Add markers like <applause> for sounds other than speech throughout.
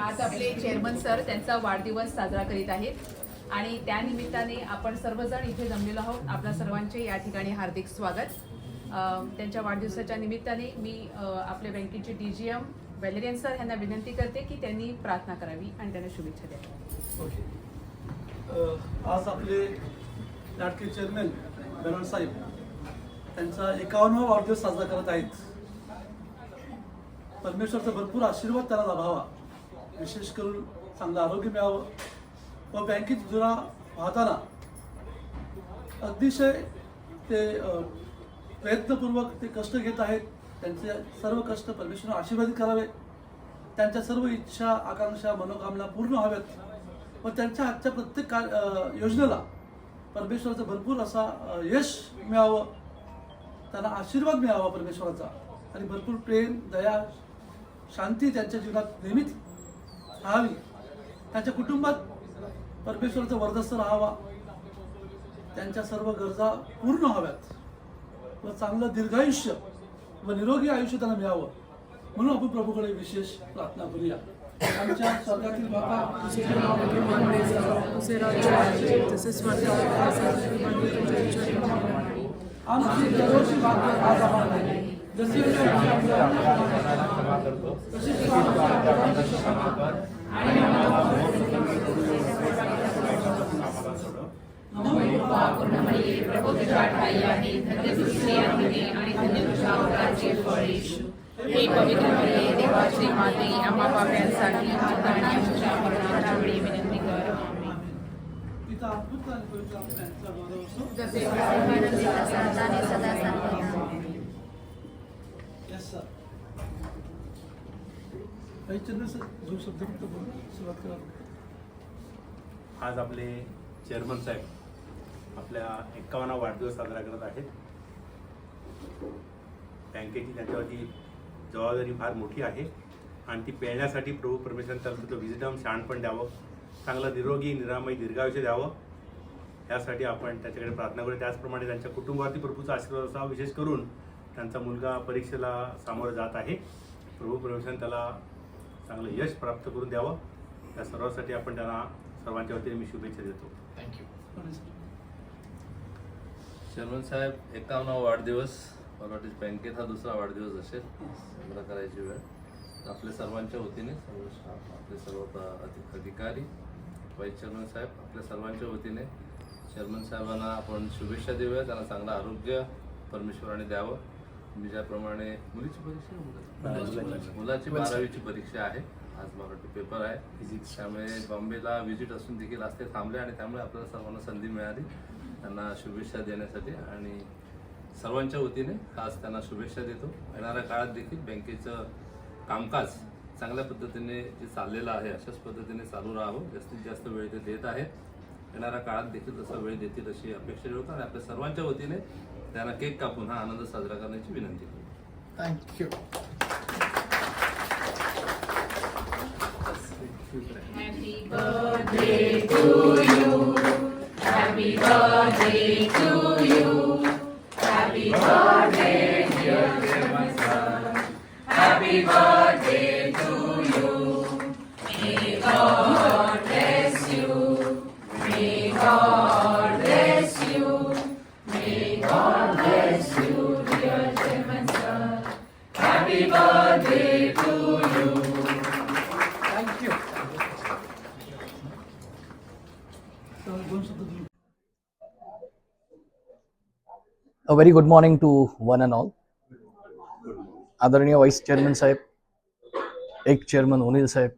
आज आपले chairman sir त्यांचा वाढदिवस साजरा करीत आहेत. आणि त्यानिमित्ताने आपण सर्वजण इथे जमलेलो आहोत. आपल्या सर्वांचे या ठिकाणी हार्दिक स्वागत. त्यांच्या वाढदिवसाच्या निमित्ताने मी आपल्या बँकेचे D G M Valerian sir यांना विनंती करते की त्यांनी प्रार्थना करावी आणि त्यांना शुभेच्छा द्यावी आज आपले लाडके चेअरमॅन बेनर साहेब त्यांचा एकावन्नवा वाढदिवस साजरा करत आहेत. परमेश्वरचा भरपूर आशीर्वाद त्याला लाभावा. विशेष करून चांगलं आरोग्य मिळावं व बँकेत जुना पाहताना अतिशय ते प्रयत्नपूर्वक ते कष्ट घेत आहेत. त्यांचे सर्व कष्ट परमेश्वर आशीर्वादित करावे. त्यांच्या सर्व इच्छा आकांक्षा मनोकामना पूर्ण व्हाव्यात. व त्यांच्या आजच्या प्रत्येक का योजनेला परमेश्वराचं भरपूर असा यश मिळावं. त्यांना आशीर्वाद मिळावा परमेश्वराचा. आणि भरपूर प्रेम दया शांती त्यांच्या जीवनात नेहमीच राहावी त्यांच्या कुटुंबात परमेश्वराचं वर्धस्थ राहावा. त्यांच्या सर्व गरजा पूर्ण व्हाव्यात. व चांगलं दीर्घायुष्य व निरोगी आयुष्य त्यांना मिळावं. म्हणून आपण प्रभूकडे विशेष प्रार्थना करूया. आमच्या स्वर्गातील बापा आमची दरवर्षी भाकर आज आम्हाला हे पवित्र मरिये, देवाची माते आम्हा पाप्यांसाठी आता आणि आमच्या मरणाच्या वेळी विनंती कर आमेन. तिचा आणि पवित्र आत्मा गौरव असो. जसे आणि सदा सर्वदा Yes, sir. काही चंद्र सर जो शब्द फक्त बोलून सुरुवात करा. आज आपले चेअरमन साहेब आपल्या एक्कावन्न वाढदिवस साजरा करत आहेत. बँकेची त्यांच्यावरती जबाबदारी फार मोठी आहे आणि ती पेळण्यासाठी प्रभू परमेश्वर त्यांचं विजडम शहाणपण द्यावं चांगलं निरोगी निरामय दीर्घायुष्य द्यावं. यासाठी आपण त्याच्याकडे प्रार्थना करू त्याचप्रमाणे त्यांच्या कुटुंबावरती प्रभूचा आशीर्वाद असावा विशेष करून त्यांचा मुलगा परीक्षेला सामोरं जात आहे. प्रभू परमेश्वर त्याला चांगलं यश प्राप्त करून द्यावं. त्या सर्वासाठी आपण त्यांना सर्वांच्या वतीने मी शुभेच्छा देतो. चेअरमन साहेब एकावन्ना वाढदिवस. मला वाटतं बँकेत हा दुसरा वाढदिवस असेल. साजरा करायची वेळ. आपल्या सर्वांच्या वतीने सर्व स्टाफ आपले सर्व अधिकारी वाईस चेअरमन साहेब आपल्या सर्वांच्या वतीने चेअरमन साहेबांना आपण शुभेच्छा देऊया. त्यांना चांगलं आरोग्य परमेश्वराने द्यावं. मी ज्याप्रमाणे मुलीची परीक्षा आहे मुलाची? बारावीची परीक्षा आहे. आज मला वाटतं पेपर आहे. फिजिक्स त्यामुळे बॉम्बेला व्हिजिट असून देखील आज ते थांबले आणि त्यामुळे आपल्याला सर्वांना संधी मिळाली. त्यांना शुभेच्छा देण्यासाठी आणि सर्वांच्या वतीने खास त्यांना शुभेच्छा देतो. येणाऱ्या काळात देखील बँकेचं कामकाज चांगल्या पद्धतीने जे चाललेलं आहे अशाच पद्धतीने चालू राहावं. जास्तीत जास्त वेळ ते देत आहेत. येणाऱ्या काळात देखील तसा वेळ देतील अशी अपेक्षा ठेवतो आणि आपल्या सर्वांच्या वतीने त्यांना केक कापून हा आनंद साजरा करण्याची विनंती करतो Happy birthday to you. Happy birthday to you. शब्द तुम्ही A very good morning to one and all. आदरणीय वाईस चेअरमन साहेब एक चेअरमन अनिल साहेब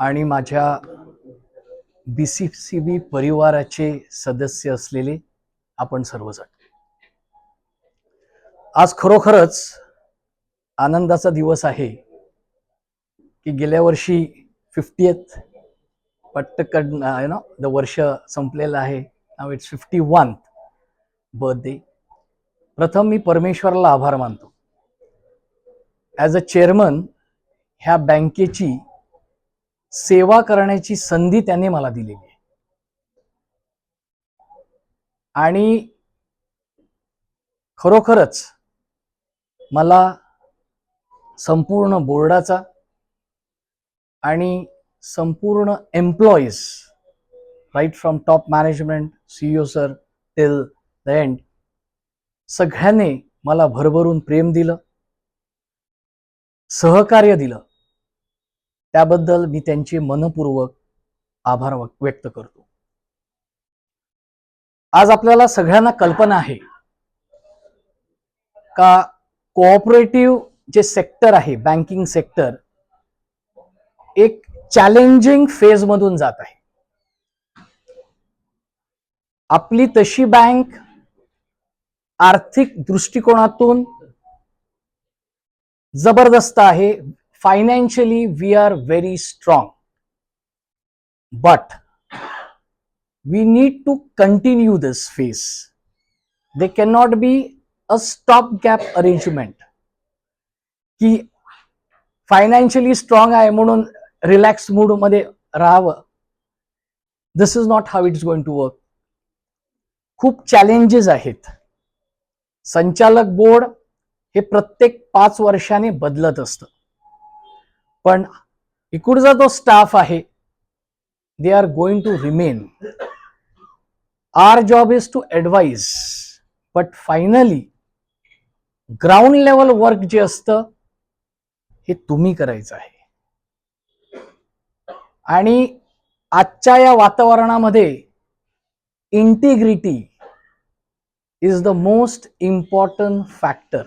आणि माझ्या बी सी सी बी परिवाराचे सदस्य असलेले आपण सर्वजण आज खरोखरच आनंदाचा दिवस आहे की गेल्या वर्षी फिफ्टीएथ पट्टकड यु नो द वर्ष संपलेलं आहे. नाव इट्स फिफ्टी वन बर्थडे प्रथम मी परमेश्वराला आभार मानतो. ॲज अ चेअरमन ह्या बँकेची सेवा करण्याची संधी त्यांनी मला दिलेली आहे. आणि खरोखरच मला संपूर्ण बोर्डाचा आणि संपूर्ण employees right from top management CEO sir till the end सगळ्यांनी मला भरभरून प्रेम दिलं सहकार्य दिलं. त्याबद्दल मी त्यांचे मनपूर्वक आभार व्यक्त करतो. आज आपल्याला सगळ्यांना कल्पना आहे का कोऑपरेटिव्ह जे सेक्टर आहे बँकिंग सेक्टर एक चॅलेंजिंग फेज मधून जात आहे. आपली तशी बँक आर्थिक दृष्टिकोनातून जबरदस्त आहे. Financially we are very strong but we need to continue this phase they can not be a stop gap arrangement की फायनान्शियली स्ट्रॉंग आहे म्हणून रिलॅक्स मूडमध्ये राहावं. This is not how it's going to work खूप challenges आहेत. संचालक board हे प्रत्येक पाच वर्षाने बदलत असतं. पण इकडचा जो स्टाफ आहे they are going to remain our job is to advise but finally ground level work जे असतं हे तुम्ही करायचं आहे. आणि आजच्या या वातावरणामध्ये integrity is the most important factor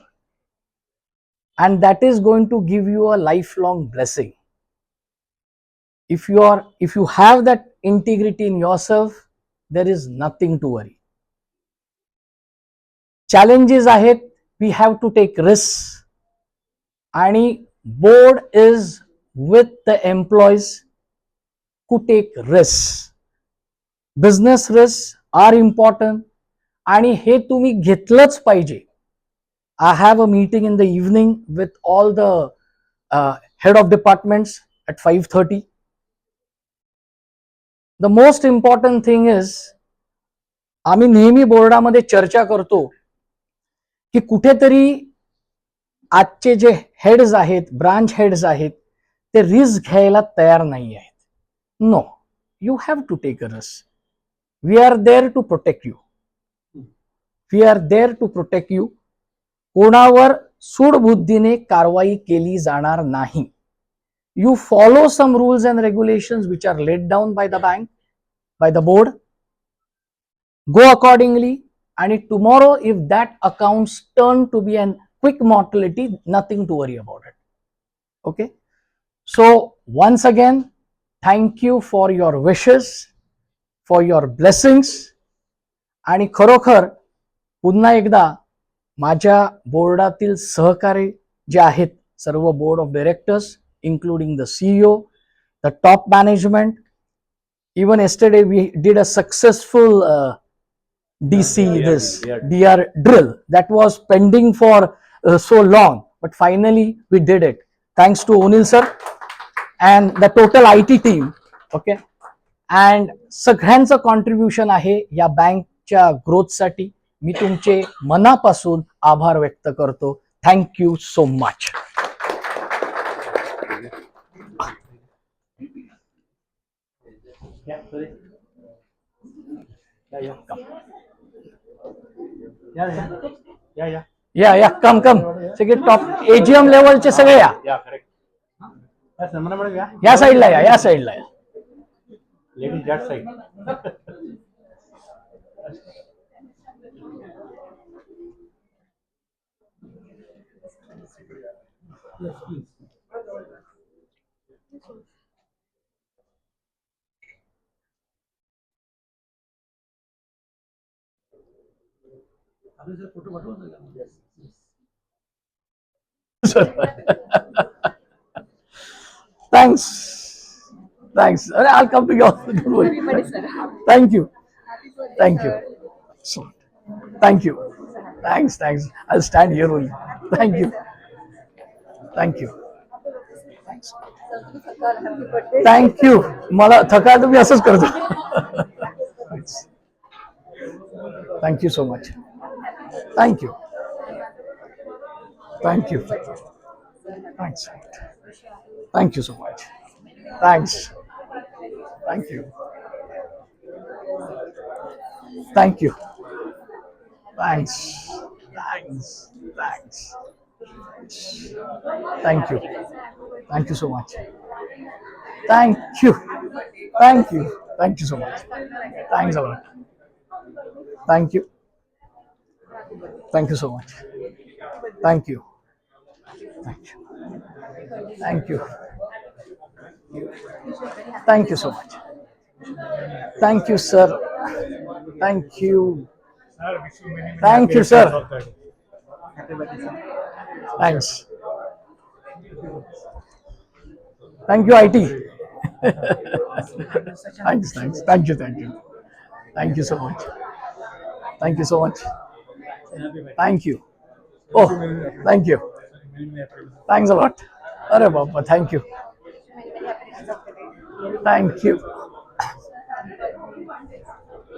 and that is going to give you a life long blessing if you are if you have that integrity in your self there is nothing to worry challenges आहेत we have to take risk आणि board is with the employees who take risks business risks are important आणि हे तुम्ही घेतलंच पाहिजे. I have a meeting in the evening with all the head of departments at five thirty the most important thing is आम्ही नेहमी बोर्डामध्ये चर्चा करतो की कुठेतरी आजचे जे हेड्स आहेत ब्रांच हेड्स आहेत ते रिस्क घ्यायला तयार नाही आहेत. No you have to take a risk we are there to protect you we are there to protect you कोणावर सूडबुद्धीने कारवाई केली जाणार नाही. You follow some rules and regulation which are laid down by the bank by the board go accordingly आणि tomorrow if that account turn to be and quick mortality nothing to worry about it okay so once again thank you for your wishes for your blessings आणि खरोखर पुन्हा एकदा माझ्या बोर्डातील सहकारी जे आहेत सर्व board of directors including the CEO the top management even yesterday we did a successful DC this DR drill that was pending for uh, so long, but finally we did it. Thanks to Onil sir and the total IT team. Okay. And सगळ्यांचं contribution आहे या बँकच्या ग्रोथसाठी मी तुमचे मनापासून आभार व्यक्त करतो thank you so much या या कम कम सगळे टॉप एजीएम लेवलचे सगळे या. या साईडला या? या साईडला या लेडीज दॅट साईड फोटो पाठवा थँक्स थँक्स अरे all come to your thank you thank you thank you thanks thanks I stand here only thank you thank you thank you मला थकाय तर मी असंच करतो thank you so much thank you thank you thanks thank you so much Thanks. Thank you. Thank you. Thanks. Thanks. Thanks. Thank you. Thank you so much. Thank you. Thank you. Thank you so much. Thanks a lot. Thank you. Thank you so much. Thank you. Thank you. Thank you. Thank you so much. Thank you, sir. Thank you. Thank you, sir. Thanks. Thank you, IT. <laughs> thanks, thanks. Thank you, thank you. Thank you so much. Thank you so much you. Oh, thank you. Thanks a lot. Arre Baba, thank you. Thank you.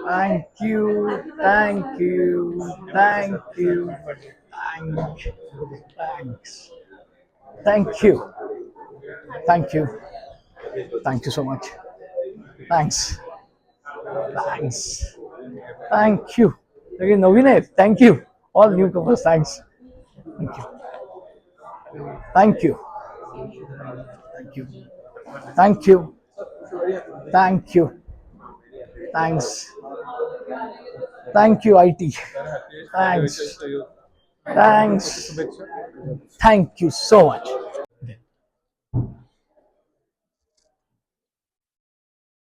Thank you. Thank you. Thank you. Thank you. Thanks. Thank you. Thank you. Thank you so much. Thanks. Thanks. Thank you. सगळे नवीन आहेत thank you all newcomers thanks thank you thank you thank you thank you thank you thanks thank you I T thanks thanks thank you so much